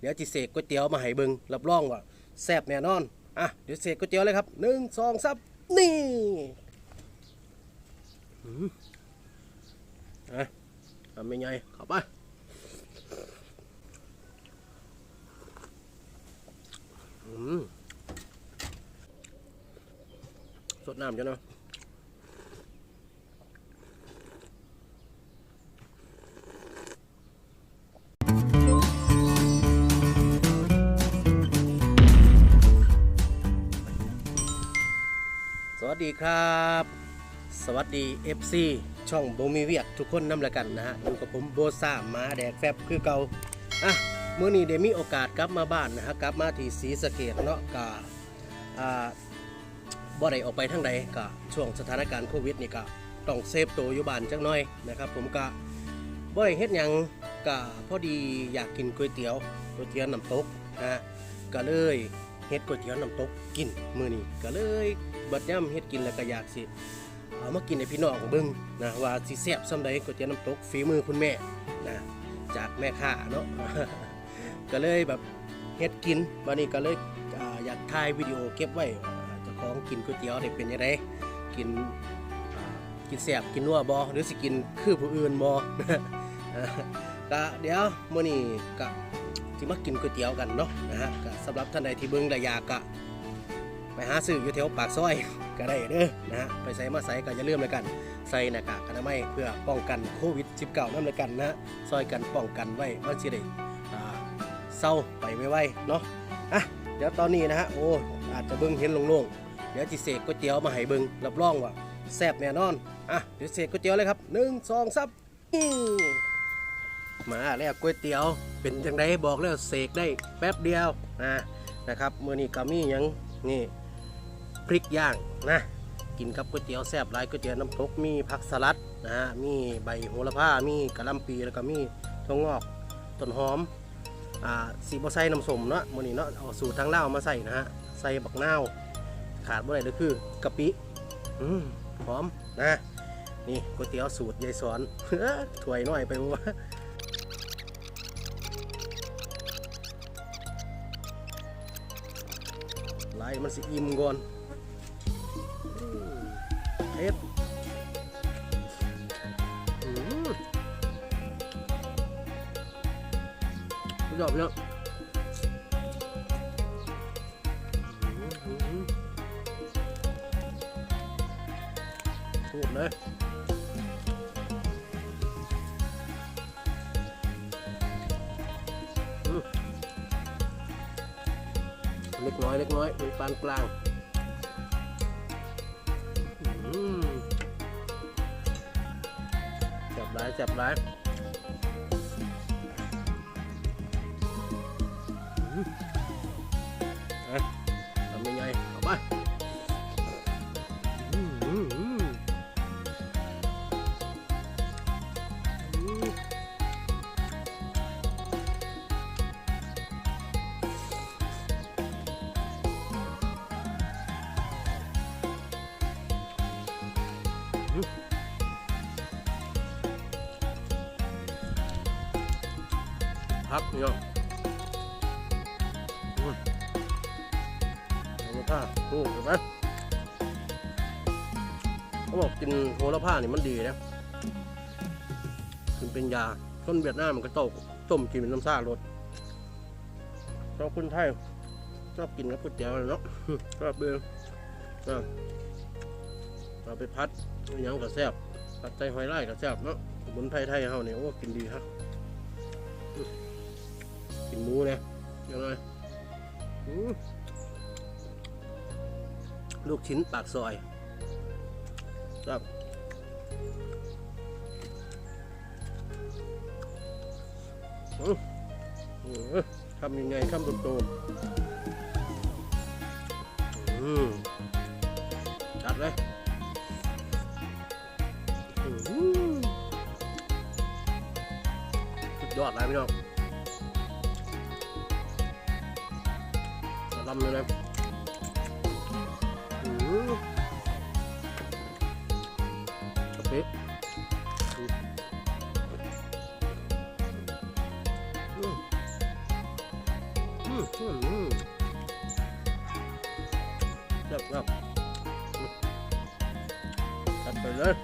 เดี๋ยวจิเสกก๋วยเตี๋ยวมาให้เบิงรับรองว่าแซ่บแน่นอนอะเดี๋ยวเสกก๋วยเตี๋ยวเลยครับหนึ่งสองสามนี่อืมอะทำยังไงเข้าไปอืมสดน้ำจ้ะเนาะ วัสดีครับ สวัสดี FC ช่องโบมีเวียกทุกคนนำละกันนะฮะอยู่กับผมโบซ่ามาแดกแฟบคือเก่าอะเมื่อนี้เดมีโอกาสกลับมาบ้านนะฮะกลับมาที่ศรีสะเกดเนาะกะอ่าบ่ได้ออกไปทางใดกะช่วงสถานการณ์โควิดนี่กะต้องเซฟตัวอยู่บ้านจักหน่อยนะครับผมกะบ่ได้เฮ็ดหยังกะพอดีอยากกินก๋วยเตี๋ยวก๋วยเตี๋ยวน้ำตกนะฮะก็เลย เฮ็ดก๋วยเตี๋ยวน้ำตกกินมื้อนี้ก็เลยบิดย่ำเฮ็ดกินแล้วก็อยากสิเอามากินให้พี่น้องเบิ่งนะว่าสิแซ่บส่ำใดก๋วยเตี๋ยวน้ำตกฝีมือคุณแม่นะจากแม่ค้าเนาะก็เลยแบบเฮ็ดกินบัดนี้ก็เลยออยากถ่ายวิดีโอเก็บไว้จ้าของกินก๋วยเตี๋ยวได้เป็นยังไงกินกินแซ่บกินนัวบ่หรือสิกินคือผู้อื่นบอก็เดี๋ยวมื้อนี้ก็สิมากินก๋วยเตี๋ยวกันเนาะนะฮะก็ สำหรับท่านใดที่เบิ่งและอยากก็ไปหาซื้ออยู่แถวปากซอยก็ได้เด้อนะฮะไปใส่มาใส่ก็อย่าลืมเลยกัน ใส่หน้ากากอนามัยเพื่อป้องกันโควิด -19 นั่นเลยกันนะซอยกันป้องกันไว้ว่าสิได้อ่าเศร้าไปไวๆเนาะอะเดี๋ยวตอนนี้นะฮะโอ้อาจจะเบิ่งเห็นโล่งๆเดี๋ยวจิเสกก๋วยเตี๋ยวมาให้เบิ่งรับรองว่าแซ่บแน่นอนอะเดี๋ยวเสกก๋วยเตี๋ยวเลยครับหนึ่งสองสาม มาแล้วก๋วยเตี๋ยว เป็นจังไดบอกแล้วเสกได้แป๊บเดียวนะนะครับมื้อนี้ก็มียังนี่พริกย่างนะกินกับก๋วยเตี๋ยวแซ่บหลายก๋วยเตี๋ยวน้ำตกมีผักสลัดนะฮะมีใบโหระพามีกระลำปีแล้วก็มีถั่วงอกต้นหอมอ่าสีบ่ใส่น้ำสมเนาะมื้อนี้เนาะเอาสูตรทางเลามาใส่นะฮะใส่บักนาวขาดบ่ได้เลยคือกะปิอืมหอมนะนี่ก๋วยเตี๋ยวสูตรยายสอนถ้วยน้อยไปบ่วะหลา มันสิอิ่มก่อนเผ็ดอืมสุดยอดเลยพูดเลย น้อยเล็กน้อยเป็นปานกลางอืมจับร้ายจับร้าย พักเนาะอืมโหระพาโอ้เห็นไหมเขาบอกกินโหระพานี่มันดีนะกินเป็นยาคนเวียดนามมันก็ตกต้มกินเป็นน้ำซ่ารสชอบคนไทยชอบกินกับก๋วยเตี๋ยวเนาะชอบเบื่อเอาไปพัดยังกับแซ่บพัดใจหอยไร่กับแซ่บเนาะสมุนไพรไทยเฮาเนี่ยโอ้กินดีครับ ยังไงอืมลูกชิ้นปากซอยครับทำยังไงทำโตๆอืมจัดเลยสุดยอดเลยพี่น้อง สลัมเลยนะอืมกะปิอืมอืมอืมเลิกครับตัดไปเลย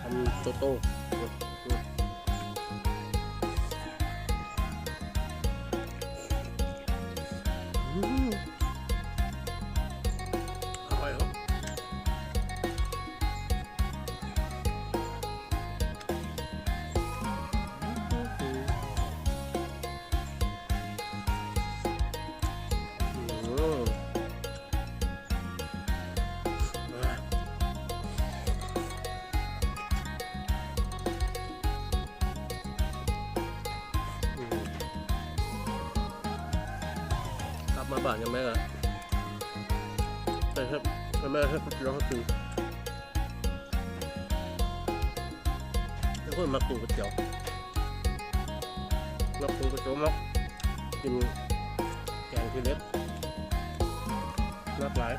ทำโตโต้ มาบ้านยังไม่ละแต่ครับแม่ให้คุณร้องกินแล้วก็มากินก๋วยเตี๋ยวมากินก๋วยเตี๋ยวมากกินแกงที่เล็กนับหลาย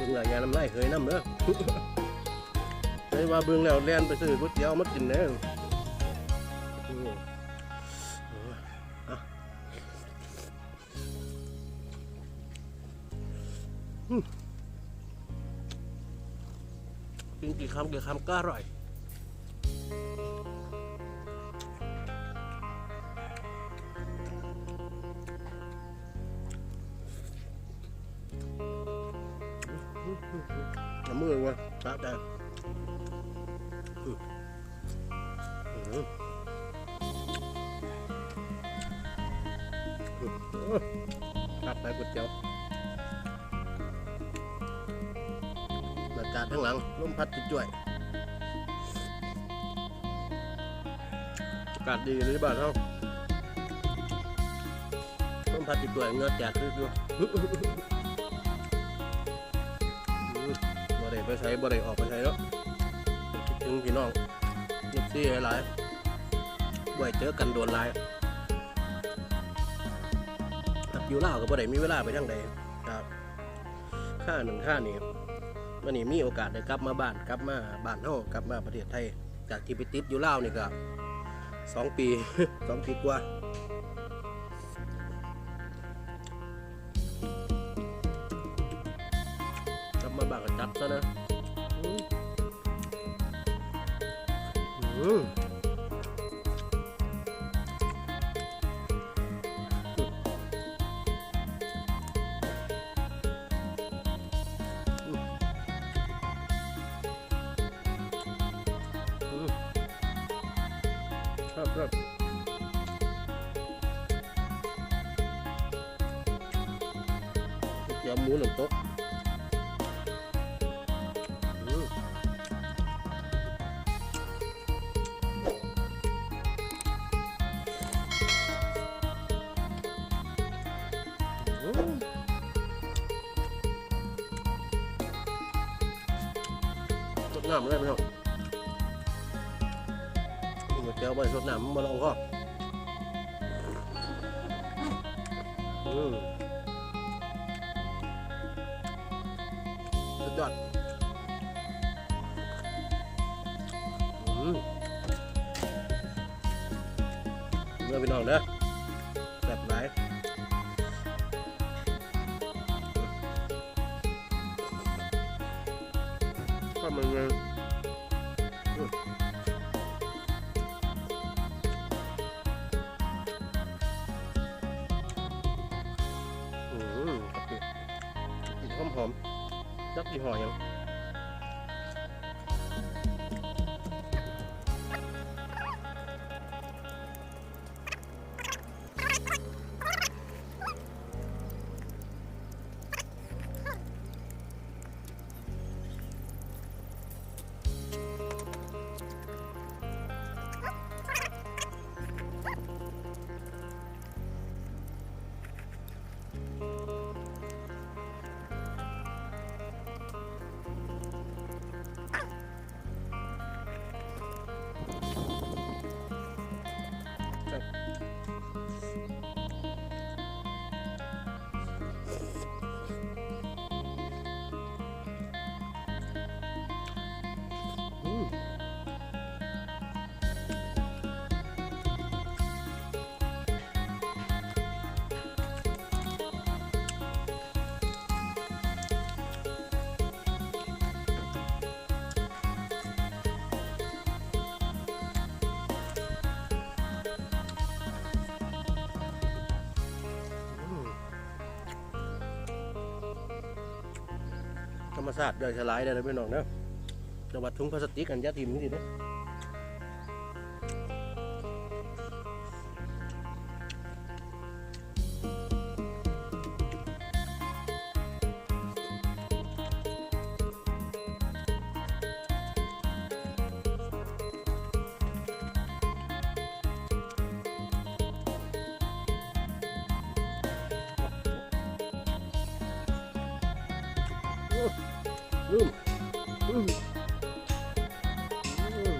บิ่งหลายอยางน้ำลายเคยน้ำเด้อไม่ว่าเบิ่งแล้วแล่นไปซื้อก๋วยเตี๋ยวมากินแน่อืมอะอืมกินกี่คำกี่คำก็อร่อย น้ำมือวะตาแต่อืมอืมอืมตัดไปก๋วยเตี๋ยวบรรยากาศข้างหลังลมพัดจ่วยอากาศดีเลยบ้านเราลมพัดจ่วยเงือแตกคือๆบ่ได้ ไปใช้บ่ได้ออกไปใช้แล้วคิดถึงพี่น้องยิบซี่หลายๆบ่ให้เจอกันโดนหลายกับอยู่ลาก็บ่ได้มีเวลาไปทางใดครับค่าหนึ่งค่านี่วันนี้มีโอกาสได้กลับมาบ้านกลับมาบ้านเฮากลับมาประเทศไทย จากที่ไปติดอยู่ลานี่ก็สองปีสองปีกว่า อืมอืมครับครั น้ำเลยพี่น้องก๋วยเตี๋ยวไปสดน้ำมันมาลองก็สุดยอดเมื่อพี่น้องเด้อ ข้า ธรรมศาสติย่อยสลายได้เลยพี่น้องเนาะจังหวัดถุงพลาสติกอันยาทิมนี่สิเนาะ ลืมอืมอืม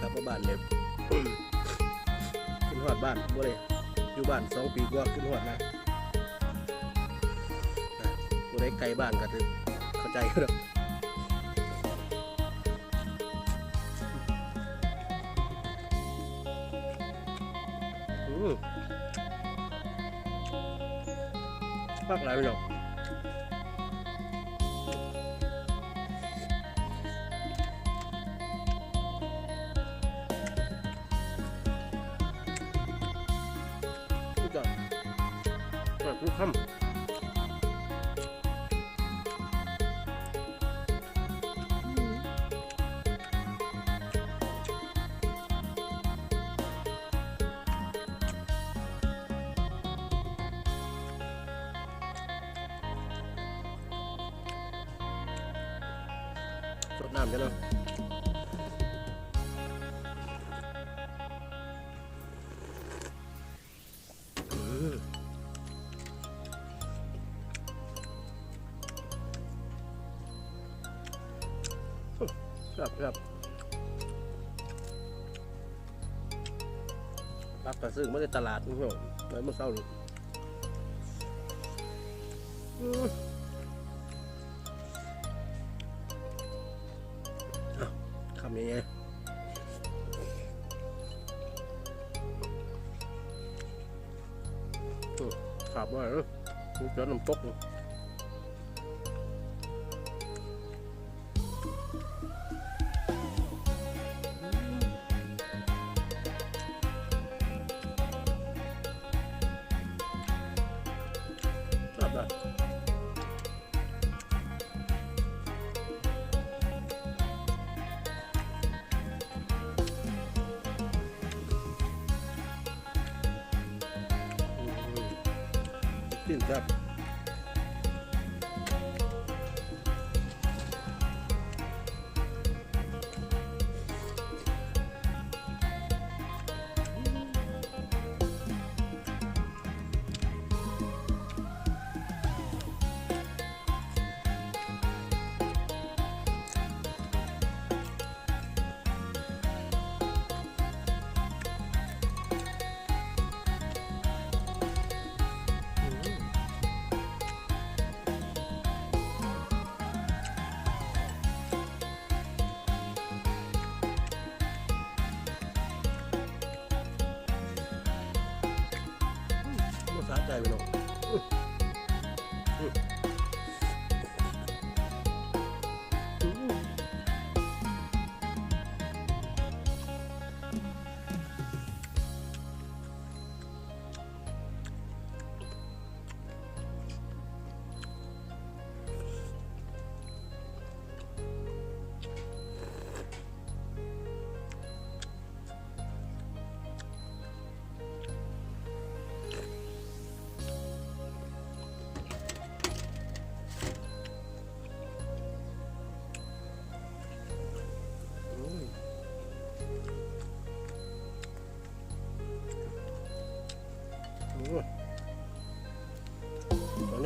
กลับมาบ้านเนี่ยขึ้นหอดบ้านบ่เลยอยู่บ้านสองปีกว่าขึ้นหอดนะบ่ได้ไกลบ้านก็ถึงเข้าใจอยู่แภาคอ น้ำกันเนาะอืมครับครับรับกระซึ่งไม่ได้ตลาดนี่เหรอไว้เมื่อเช้านี่อืม นี้ขับมาเออจอน้ำตก สิ้น มันสะ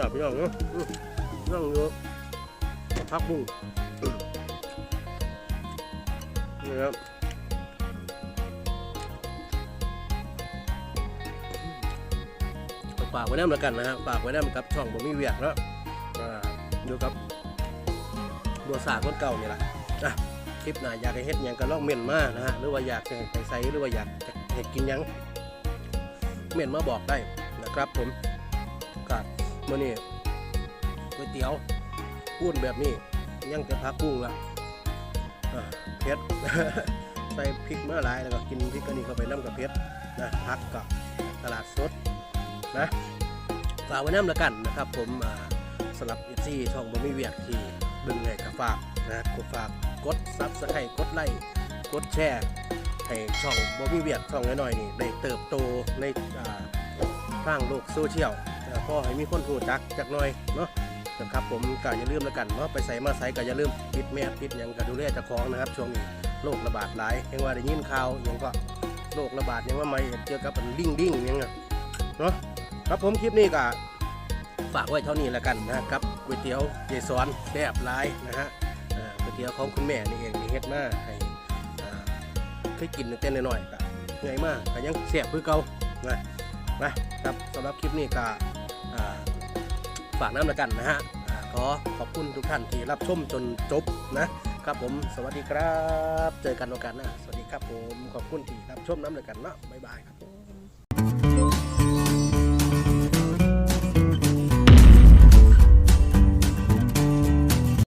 สองอย่างพี่น้องเนาะน้องเยอะพักบุ้งนี่ครับฝากไว้น้ำแล้วกันนะฮะฝากไว้น้ำกับช่องบ่มีเวียกเนาะอยู่กับบัวสาคนเก่านี่แหละอะคลิปหน้าอยากให้เฮ็ดยังก็ลองเม่นมานะฮะหรือว่าอยากจะให้ไปใส่หรือว่าอยากจะให้กินยังเม่นมาบอกได้นะครับผม มื้อนี้ก๋วยเตี๋ยวพูนแบบนี้ยังจะพักกุ้งละอ่าเผ็ดใส่พริกเมื่อไรแล้วก็กินพริกอันนี้เข้าไปน้ำกับเผ็ดนะพักกับตลาดสดนะฝากไว้น้ำละกันนะครับ ผมสำหรับเอซี่ช่องบะมี่เวียดที่เบึงไงกับฝากนะกดฝากกดซับสไครต์กดไลค์กดแชร์ให้ช่องบะมี่เวียดช่องน้อยๆนี่ได้เติบโตในอ่าทางโลกโซเชียล นะก็ให้มีคนรู้จักจักหน่อยเนาะนะครับผมก็อย่าลืมแล้วกันเนาะไปใส่มาใส่ก็อย่าลืมปิดแมสปิดยังก็ดูแลเจ้าของนะครับช่วงนี้โรคระบาดหลายยังว่าได้ยินข่าวยังก็โรคระบาดยังว่าไม่เกี่ยวกับอันลิ่งดิ่งยังอะเนาะครับผมคลิปนี้ก็ฝากไว้เท่านี้แล้วกันนะครับก๋วยเตี๋ยวเจสอนแซ่บหลายนะฮะก๋วยเตี๋ยวของคุณแม่นี่เองที่เฮ็ดมาให้เคยกินตั้งแต่น้อยๆก็เหนื่อยมากก็ยังแซ่บคือเก่านะนะครับสำหรับคลิปนี้ก็ ฝากน้ำละกันนะฮะขอขอบคุณทุกท่านที่รับชมจนจบนะครับผมสวัสดีครับ เจอกันโอกาสหน้าสวัสดีครับผมขอบคุณที่รับชมน้ำละกันเนาะบ๊ายบายครับ